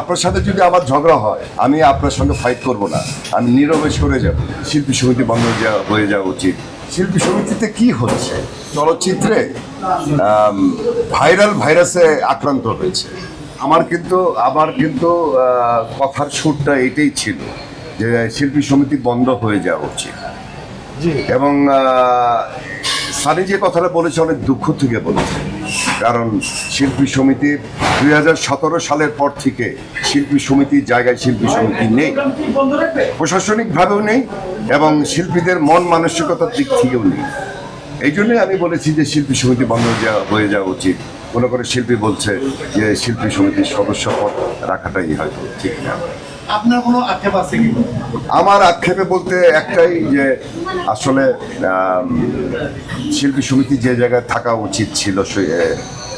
আপনার সাথে যদি আমার ঝগড়া হয় আমি আপনার সঙ্গে ফাইট করব না। আমি নীরবে সরে যাব। শিল্পী সমিতি বন্ধ হয়ে যাওয়া উচিত। শিল্পী সমিতিতে কি হচ্ছে? চলচ্চিত্রে ভাইরাল ভাইরাসে আক্রান্ত হয়েছে। আমার কিন্তু আমার কিন্তু কথার সুরটা এটাই ছিল যে শিল্পী সমিতি বন্ধ হয়ে যাওয়া উচিত। এবং সানি যে কথাটা বলেছে অনেক দুঃখ থেকে বলেছে। কারণ শিল্পী সমিতি দুই সালের পর থেকে শিল্পী সমিতির জায়গায় শিল্পী সমিতি নেই। প্রশাসনিকভাবেও নেই এবং শিল্পীদের মন মানসিকতার দিক থেকেও নেই। এই জন্যই আমি বলেছি যে শিল্পী সমিতি বন্ধ হয়ে যাওয়া উচিত। মনে করে শিল্পী বলছে যে শিল্পী সমিতির সদস্য পদ রাখাটাই হয়তো ঠিক না। আপনার কোনো আক্ষেপ আছে কি? আমার আক্ষেপে বলতে একটাই যে আসলে শিল্পী সমিতি যে জায়গায় থাকা উচিত ছিল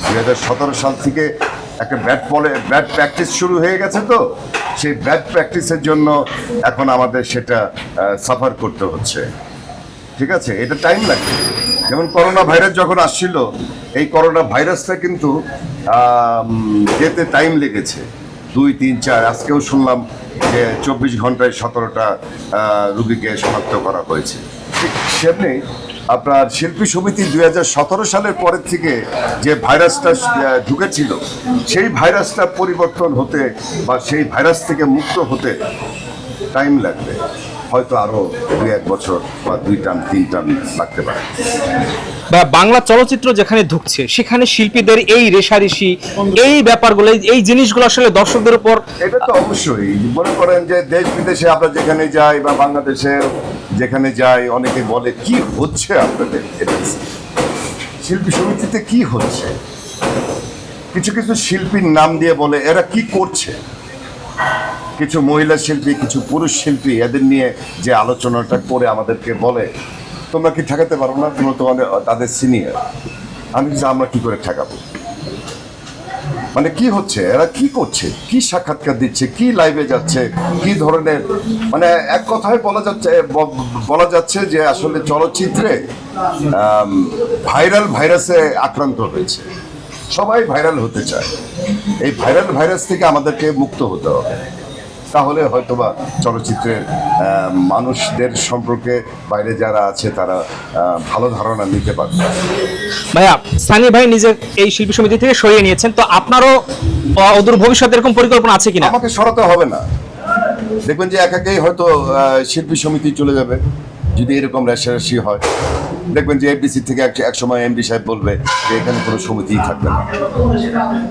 দুই হাজার সতেরো সাল থেকে একটা ব্যাট বলে, ব্যাট প্র্যাকটিস শুরু হয়ে গেছে তো, সেই ব্যাট প্র্যাকটিসের জন্য এখন আমাদের সেটা সাফার করতে হচ্ছে। ঠিক আছে? এটা টাইম লাগবে। যেমন করোনা ভাইরাস যখন আসছিল, এই করোনা ভাইরাসটা কিন্তু যেতে টাইম লেগেছে। দুই, তিন, চার, আজকেও শুনলাম যে চব্বিশ ঘন্টায় সতেরোটা রুগীকে শনাক্ত করা হয়েছে। ঠিক সেমনি আপনার শিল্পী সমিতি দু হাজার সতেরো সালের পরের থেকে যে ভাইরাসটা ঢুকেছিল, সেই ভাইরাসটা পরিবর্তন হতে বা সেই ভাইরাস থেকে মুক্ত হতে টাইম লাগবে। হয়তো আরও দুই এক বছর বা দুই টান তিন টান লাগতে পারে। বা বাংলা চলচ্চিত্র যেখানে ঢুকছে সেখানে শিল্পীদের এই রেশারেশি এই ব্যাপারগুলো এই- এই জিনিসগুলো আসলে দর্শকদের উপর এটা তো অবশ্যই। মনে করেন যে দেশ বিদেশে আমরা যেখানে যাই বা বাংলাদেশে যেখানে যাই অনেকে বলে কি হচ্ছে আপনাদের শিল্পী সমিতিতে কি হচ্ছে? কিছু কিছু শিল্পীর নাম দিয়ে বলে এরা কি করছে? কিছু মহিলা শিল্পী, কিছু পুরুষ শিল্পী এদের নিয়ে যে আলোচনাটা করে আমাদেরকে বলে, তোমরা কি ঠেকাতে পারো না? তোমরা তোমাদের তাদের সিনিয়র আমি আমরা কি করে ঠেকাবো? মানে কি হচ্ছে? এরা কি করছে? কি সাক্ষাৎকার দিচ্ছে? কি লাইভে যাচ্ছে? কি ধরনের? মানে এক কথায় বলা যাচ্ছে বলা যাচ্ছে যে আসলে চলচ্চিত্রে ভাইরাল ভাইরাসে আক্রান্ত হয়েছে। সবাই ভাইরাল হতে চায়। এই ভাইরাল ভাইরাস থেকে আমাদেরকে মুক্ত হতে হবে। তাহলে হয়তোবা চলচ্চিত্রের মানুষদের সম্পর্কে বাইরে যারা আছে তারা ভালো ধারণা নিতে পারবে। ভাইয়া সানি ভাই নিজের এই শিল্পী সমিতি থেকে সরিয়ে নিয়েছেন তো আপনারও অদূর ভবিষ্যতে এরকম পরিকল্পনা আছে কিনা? আমাকে সরাতে হবে না। দেখবেন যে একাকেই হয়তো শিল্পী সমিতি চলে যাবে। যদি এরকম রেশারেশি হয়, দেখবেন যে এফডিসি থেকে এক সময় এমডি সাহেব বলবে যে এখানে কোনো সমিতিই থাকবে না।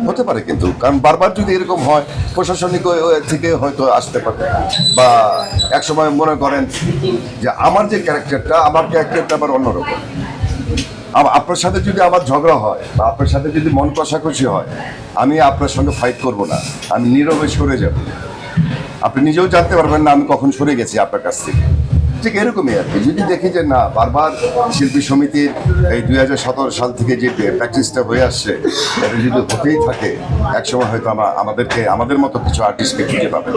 হতে পারে কিন্তু, কারণ বারবার যদি এরকম হয়, প্রশাসনিক থেকে হয়তো আসতে পারে বা এক সময় মনে করেন যে আমার যে ক্যারেক্টারটা, আমার ক্যারেক্টারটা আবার অন্যরকম। আপনার সাথে যদি আমার ঝগড়া হয়, বা আপনার সাথে যদি মন কষাকষি হয়, আমি আপনার সঙ্গে ফাইট করব না। আমি নীরবে সরে যাব। আপনি নিজেও জানতে পারবেন না, আমি কখন সরে গেছি আপনার কাছ থেকে। ঠিক এরকমই আর কি। যদি দেখি যে না, বারবার শিল্পী সমিতির এই দুই হাজার সতেরো সাল থেকে যে প্র্যাকটিসটা হয়ে আসছে, এটা যদি হতেই থাকে, একসময় হয়তো আমরা আমাদেরকে, আমাদের মতো কিছু আর্টিস্টকে খুঁজে পাবেন।